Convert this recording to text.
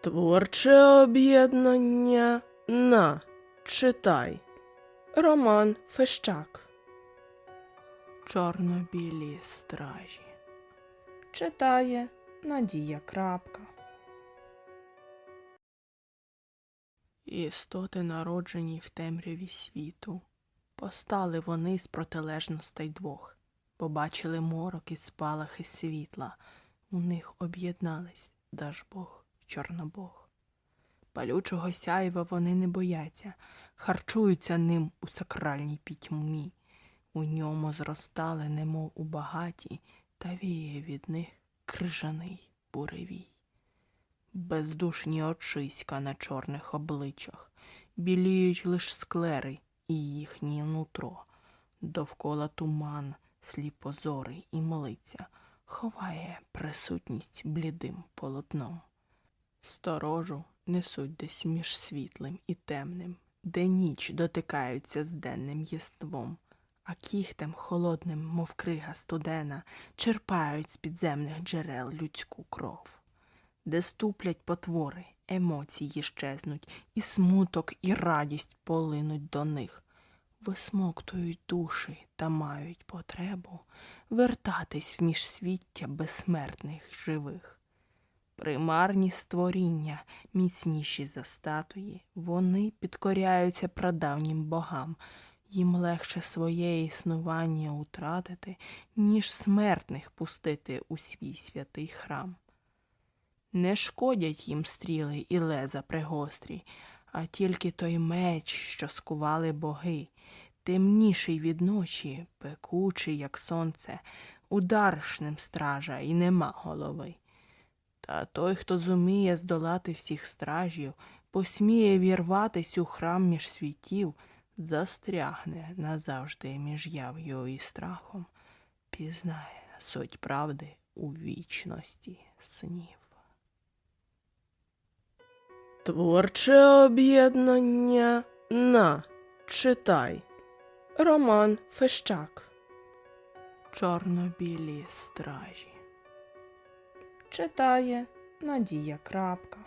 Творче об'єднання на читай. Роман Фещак. Чорно-білі стражі. Читає Надія Крапка. Істоти, народжені в темряві світу, постали вони з протилежностей двох, побачили морок і спалахи світла, у них об'єднались Дажбог, Чорнобог. Палючого сяйва вони не бояться, харчуються ним у сакральній пітьмі. У ньому зростали, немов у багаті, та віє від них крижаний буревій. Бездушні очиська на чорних обличчях, біліють лиш склери і їхнє нутро. Довкола туман, сліпозорий і млиця, ховає присутність блідим полотном. Сторожу несуть десь між світлим і темним, де ніч дотикаються з денним єством, а кіхтем холодним, мов крига студена, черпають з підземних джерел людську кров де ступлять потвори, емоції щезнуть, і смуток, і радість полинуть до них, висмоктують душі та мають потребу вертатись в міжсвіття безсмертних живих. Примарні створіння, міцніші за статуї, вони підкоряються прадавнім богам, їм легше своє існування утратити, ніж смертних пустити у свій святий храм. Не шкодять їм стріли і леза пригострі, а тільки той меч, що скували боги, темніший від ночі, пекучий, як сонце, ударшним стража і нема голови. Та той, хто зуміє здолати всіх стражів, посміє вірватись у храм між світів, застрягне назавжди між яв'ю і страхом, пізнає суть правди у вічності снів. Творче об'єднання на читай. Роман Фещак. Чорно-білі стражі. Читає Надія Крапка.